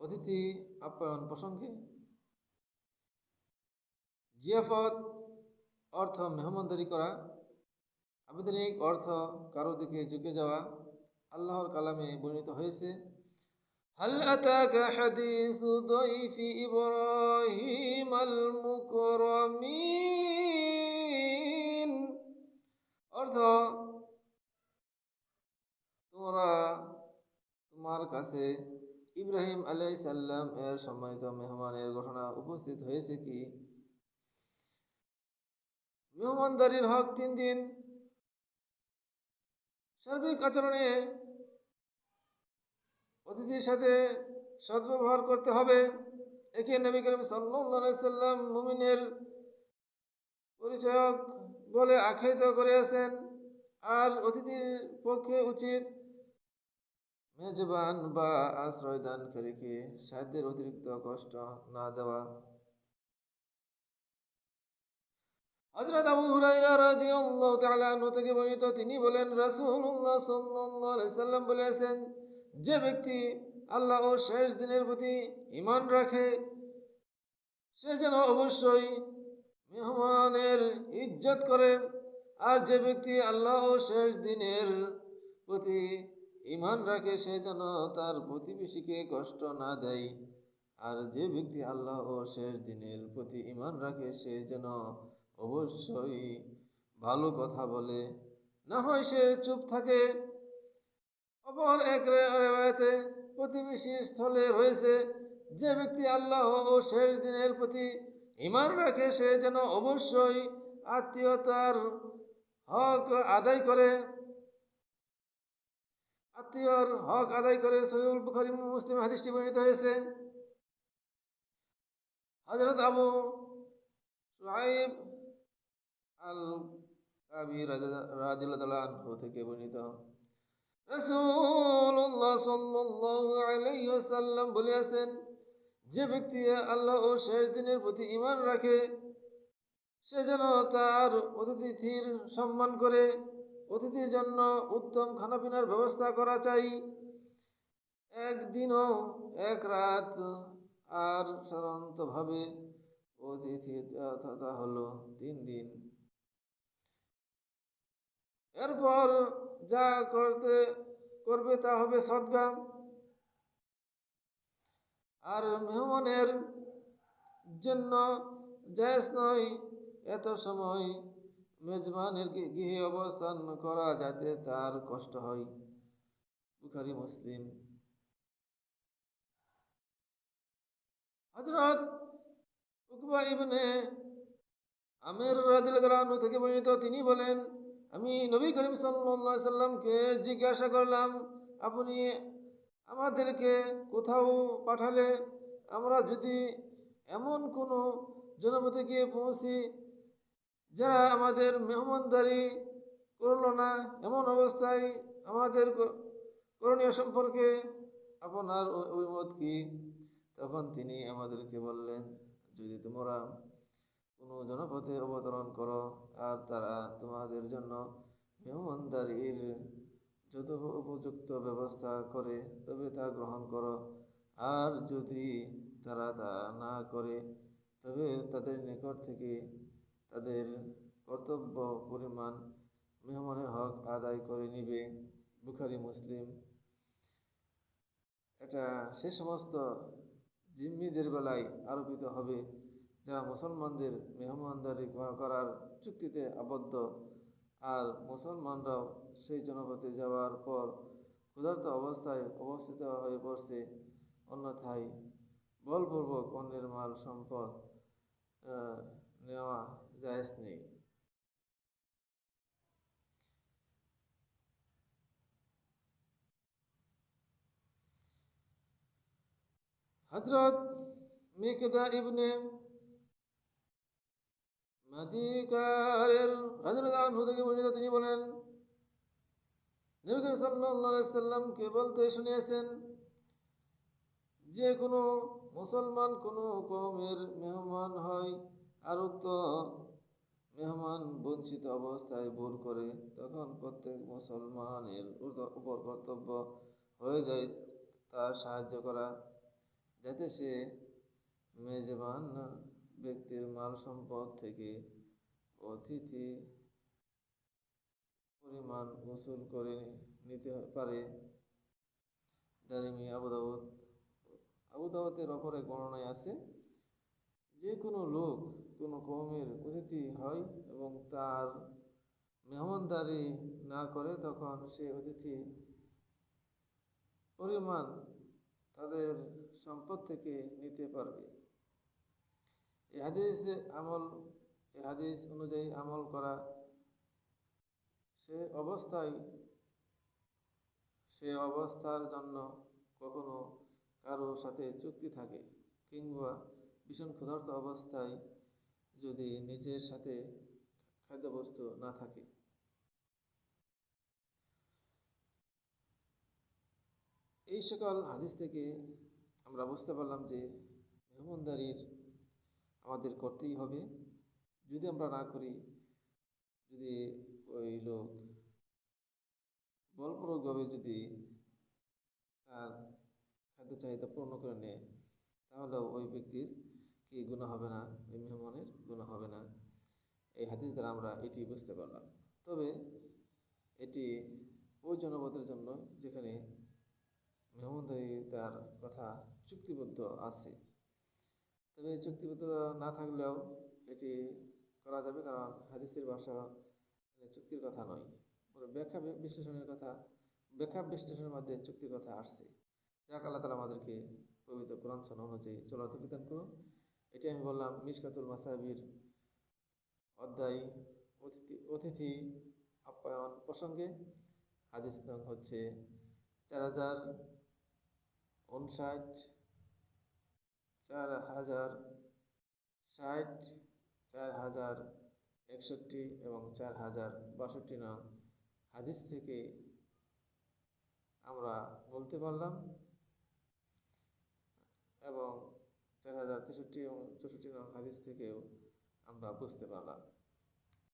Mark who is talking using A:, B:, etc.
A: অতিথি আপ্যায়ন প্রসঙ্গে জিয়াফত অর্থ মেহমানদারি করা আবেদনিক অর্থ কারো দিকে ঝুঁকে যাওয়া আল্লাহর কালামে বর্ণিত হয়েছে هل أتاك حديث ضيف إبراهيم المكرمين অর্থ তোমরা তোমার কাছে ইব্রাহিম আলাই সাল্লাম এর সম্মানিত মেহমানের ঘটনা উপস্থিত হয়েছে কি? মেহমানদারির হক তিন দিন। সার্বিক আচরণে অতিথির সাথে সদ্ব্যবহার করতে হবে। একে নবী করিম সাল্লাম মুমিনের পরিচয়ক বলে আখ্যায়িত করেছেন আর অতিথির পক্ষে উচিত মেজবান বা আশ্রয় দান আশ্রয়দানকারীকে সাহায্যের অতিরিক্ত কষ্ট না দেওয়া? হযরত আবু হুরায়রা রাদিয়াল্লাহু তাআলা আনহু থেকে বর্ণিত তিনি বলেন, রাসূলুল্লাহ সাল্লাল্লাহু আলাইহি সাল্লাম বলেছেন, যে ব্যক্তি আল্লাহ ও শেষ দিনের প্রতি ঈমান রাখে, সে যেন অবশ্যই মেহমানের ইজ্জত করে। আর যে ব্যক্তি আল্লাহ ও শেষ দিনের প্রতি ঈমান রাখে সে যেন তার প্রতিবেশীকে কষ্ট না দেয়। আর যে ব্যক্তি আল্লাহ ও শেষ দিনের প্রতি ইমান রাখে, সে যেন অবশ্যই ভালো কথা বলে। না হয় সে চুপ থাকে। অপর এক রেওয়ায়তে প্রতিবেশীর স্থলে রয়েছে। যে ব্যক্তি আল্লাহ ও শেষ দিনের প্রতি ইমান রাখে, সে যেন অবশ্যই আত্মীয়তার হক আদায় করে। আত্মীয়র হক আদায় করে সহিউল বুখারী মুসলিম হাদিসটি বর্ণিত হয়েছে। হযরত আবু সুহাইব আল কাবি আনহু থেকে বর্ণিত। রাসূলুল্লাহ সাল্লাল্লাহু আলাইহি ওয়াসাল্লাম বলেছেন যে ব্যক্তি আল্লাহ ও শেষ দিনের প্রতি ঈমান রাখে, সে যেন তার অতিথির সম্মান করে অতিথির জন্য উত্তম খানাপিনার ব্যবস্থা করা চাই। একদিনও এক রাত আর সাধারণতভাবে অতিথি তা হলো তিন দিন। এরপর যা করতে করবে তা হবে সদ্গা আর মেহমানের জন্য জায়জ নয়, এত সময় মেজবানের গৃহে অবস্থান করা যাতে তার কষ্ট হয়। বুখারি, মুসলিম। হজরত উকবা ইবনে আমের রাদিয়াল্লাহু থেকে বর্ণিত, তিনি বলেন, আমি নবী করিম সাল্লাল্লাহু সাল্লামকে জিজ্ঞাসা করলাম, আপনি আমাদেরকে কোথাও পাঠালে আমরা যদি এমন কোনো জনপদে গিয়ে পৌঁছি যারা আমাদের মেহমানদারি করল না, এমন অবস্থায় আমাদের করণীয় সম্পর্কে আপনার অভিমত কি? তখন তিনি আমাদেরকে বললেন, যদি তোমরা কোনো জনপথে অবতরণ করো, আর তারা তোমাদের জন্য মেহমানদারির যত উপযুক্ত ব্যবস্থা করে, তবে তা গ্রহণ করো। আর যদি তারা তা না করে, তবে তাদের নিকট থেকে তাদের কর্তব্য, পরিমাণ, মেহমানের হক আদায় করে নিবে বুখারি, মুসলিম। এটা সে সমস্ত জিম্মিদের বেলায় আরোপিত হবে যারা মুসলমানদের মেহমানদারি করার চুক্তিতে আবদ্ধ। আর মুসলমানরাও সেই জনপথে যাওয়ার পর ক্ষুধার্ত অবস্থায় অবস্থিত হয়ে পড়ছে। অন্যথায় বলপূর্বক অন্যের মাল সম্পদ নেওয়া জায়েজ নেই। হজরত মেকেদা ইবনে মাদিকারের থেকে বর্ণিত তিনি বলেন নবী সাল্লাহ সাল্লামকে বলতে শুনিয়েছেন যে কোনো মুসলমান কোনো কৌমের মেহমান হয় আর উক্ত মেহমান বঞ্চিত অবস্থায় ভুল করে তখন প্রত্যেক মুসলমানের উপর কর্তব্য হয়ে যায় তার সাহায্য করা, যাতে সে মেজবান ব্যক্তির মাল সম্পদ থেকে অতিথি পরিমাণ উসুল করে নিতে পারে। দারিমি আবু দাউদ, আবু দাউদের অপর বর্ণনায় আছে যে কোনো লোক, কোনো কৌমের অতিথি হয় এবং তার মেহমানদারি না করে তখন সে অতিথি পরিমাণ তাদের সম্পদ থেকে নিতে পারবে। এই হাদিসে আমল এই হাদিস অনুযায়ী আমল করা সে অবস্থায়, সে অবস্থার জন্য কখনো কারও সাথে চুক্তি থাকে কিংবা ভীষণ ক্ষুধার্ত অবস্থায় যদি নিজের সাথে খাদ্যবস্তু না থাকে। এই সকল হাদিস থেকে আমরা বুঝতে পারলাম যে মেহমানদারির আমাদের করতেই হবে। যদি আমরা না করি, যদি ওই লোক বলপূর্বকভাবে যদি তার খাদ্য চাহিদা পূর্ণ করে নেয় তাহলে ওই ব্যক্তির কি গুণা হবে না? ওই মেহমানের গুণা হবে না? এই হাদিস দ্বারা আমরা এটি বুঝতে পারলাম। তবে এটি ওই জনপদের জন্য যেখানে মেহমানদারি তার কথা চুক্তিবদ্ধ আছে। তবে চুক্তিবদ্ধ না থাকলেও এটি করা যাবে কারণ হাদিসের ভাষা মানে চুক্তির কথা নয়। ব্যাখ্যা বিশ্লেষণের কথা, ব্যাখ্যা বিশ্লেষণের মধ্যে চুক্তির কথা আসছে। যাক, আল্লাহ তালা আমাদেরকে পবিত্র কোরআন সন অনুযায়ী চলার বিধান করুন। এটি আমি বললাম মিসকাতুল মাসাবির অধ্যায়, অতিথি অতিথি আপ্যায়ন প্রসঙ্গে হাদিস নং হচ্ছে, চার হাজার উনষাট চার হাজার ষাট, চার হাজার একষট্টি এবং চার হাজার বাষট্টি নং হাদিস থেকে আমরা বলতে পারলাম এবং চার হাজার তেষট্টি এবং চৌষট্টি হাদিস থেকেও আমরা বুঝতে পারলাম।